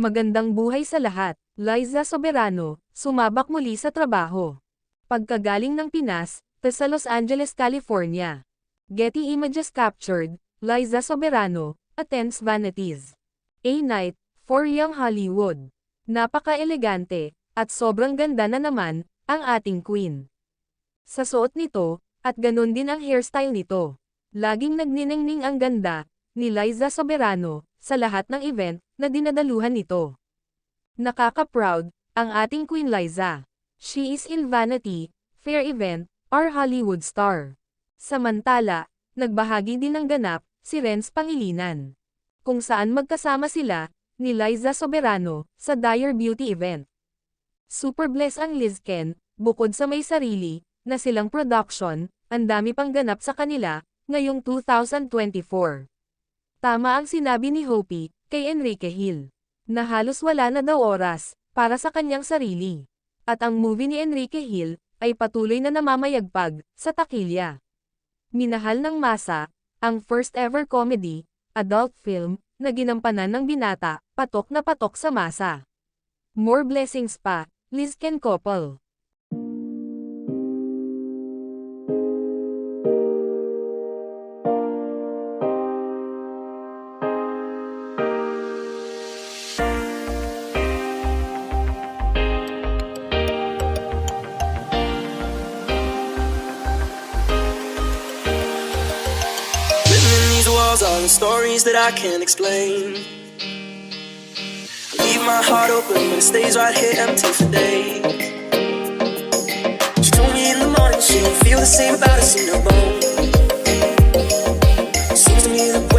Magandang buhay sa lahat. Liza Soberano, sumabak muli sa trabaho. Pagkagaling ng Pinas, sa Los Angeles, California. Getty Images captured, Liza Soberano, attends vanities. A night, for young Hollywood. Napaka-elegante, at sobrang ganda na naman, ang ating queen. Sa suot nito, at ganun din ang hairstyle nito. Laging nagniningning ang ganda, ni Liza Soberano, sa lahat ng event, na dinadaluhan nito. Nakaka-proud, ang ating Queen Liza. She is in Vanity, Fair Event, our Hollywood star. Samantala, nagbahagi din ng ganap, si Renz Pangilinan. Kung saan magkasama sila, ni Liza Soberano, sa Dire Beauty event. Super bless ang Lizken, bukod sa may sarili, na silang production, ang dami pang ganap sa kanila, ngayong 2024. Tama ang sinabi ni Hopi, kay Enrique Hill, na halos wala na daw oras, para sa kanyang sarili. At ang movie ni Enrique Hill, ay patuloy na namamayagpag, sa takilya. Minahal ng masa, ang first ever comedy, adult film, na ginampanan ng binata, patok na patok sa masa. More blessings pa, Lizken Couple. Living stories that I can't explain. I leave my heart open, but it stays right here empty for days. She told me in the morning she don't feel the same about us in her bones.